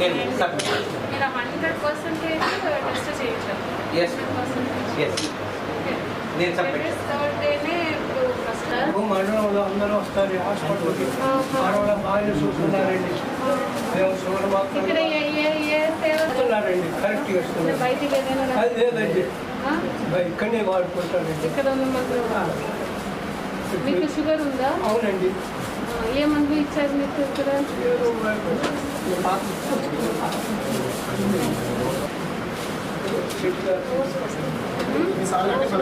నేను నేను సబ్మిట్ మండలంలో అందరూ వస్తారు హాస్పిటల్కి. ఆడవాళ్ళ బాగా చూస్తున్నారండి. మేము చూడడం వస్తున్నారండి కరెక్ట్ చేస్తున్నారు అది లేదండి. ఇక్కడనే వాడుకుంటారండి. మీకు షుగర్ ఉందా? అవునండి. ఏ మందు ఇచ్చారు మీకు ఇక్కడ?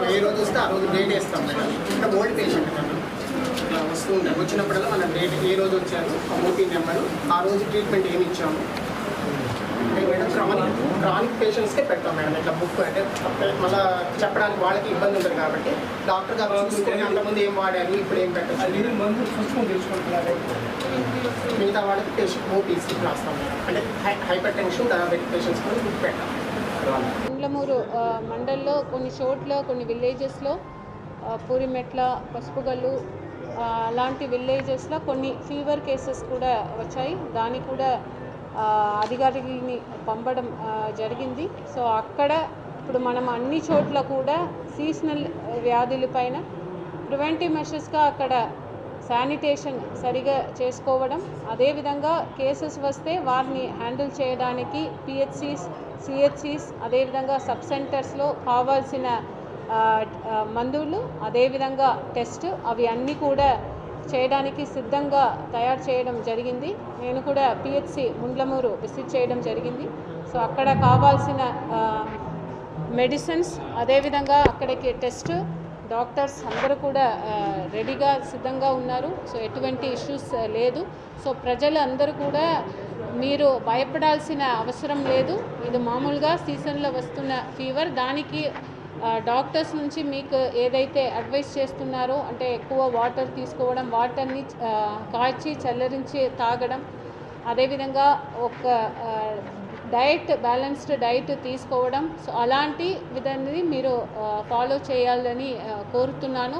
ఏ రోజు వస్తే ఆ రోజు డేట్ వేస్తాం మేడం ఓల్డ్ పేషెంట్ మేడం ఇట్లా వస్తూ ఉంటారు వచ్చినప్పుడల్లా మనం డేట్ ఏ రోజు వచ్చారు ఆ ఓపీ నెంబరు ఆ రోజు ట్రీట్మెంట్ ఏమి ఇచ్చాము అంటే మేడం క్రానిక్ క్రానిక్ పేషెంట్స్కే పెడతాం మేడం ఇట్లా బుక్ అంటే మళ్ళీ చెప్పడానికి వాళ్ళకి ఇబ్బంది ఉంటుంది కాబట్టి డాక్టర్ గారు చూసుకొని అంతకుముందు ఏం వాడారు? ఇప్పుడు ఏం అది మందు పుస్తకం తీసుకుంటున్నారండి మిగతా వాళ్ళకి పేషెంట్ ఓపీసీ రాస్తాం అంటే హైపర్ టెన్షన్ డయాబెటిక్ పేషెంట్స్ కూడా బుక్ పెట్టాం ఇండ్లమూరు మండల్లో కొన్ని చోట్ల కొన్ని విలేజెస్లో పూరిమెట్ల పసుపుగల్లు అలాంటి విలేజెస్లో కొన్ని ఫీవర్ కేసెస్ కూడా వచ్చాయి. దాన్ని కూడా అధికారిని పంపడం జరిగింది. సో అక్కడ ఇప్పుడు మనం అన్ని చోట్ల కూడా సీజనల్ వ్యాధుల పైన ప్రివెంటివ్ మెషర్స్గా అక్కడ శానిటేషన్ సరిగా చేసుకోవడం అదేవిధంగా కేసెస్ వస్తే వారిని హ్యాండిల్ చేయడానికి పిహెచ్సిస్ సిహెచ్సిస్ అదేవిధంగా సబ్ సెంటర్స్లో కావాల్సిన మందులు అదేవిధంగా టెస్ట్ అవి అన్నీ కూడా చేయడానికి సిద్ధంగా తయారు చేయడం జరిగింది. నేను కూడా పిహెచ్సి ముండ్లమూరు విజిట్ చేయడం జరిగింది. సో అక్కడ కావాల్సిన మెడిసిన్స్ అదేవిధంగా అక్కడికి టెస్ట్ డాక్టర్స్ అందరూ కూడా రెడీగా సిద్ధంగా ఉన్నారు. సో ఎటువంటి ఇష్యూస్ లేదు. సో ప్రజలు అందరూ కూడా మీరు భయపడాల్సిన అవసరం లేదు. ఇది మామూలుగా సీజన్లో వస్తున్న ఫీవర్. దానికి డాక్టర్స్ నుంచి మీకు ఏదైతే అడ్వైస్ చేస్తున్నారో అంటే ఎక్కువ వాటర్ తీసుకోవడం వాటర్ని కాచి చల్లరించి తాగడం అదేవిధంగా ఒక డైట్ బ్యాలెన్స్డ్ డైట్ తీసుకోవడం. సో అలాంటి విధాన్ని మీరు ఫాలో చేయాలని కోరుతున్నాను.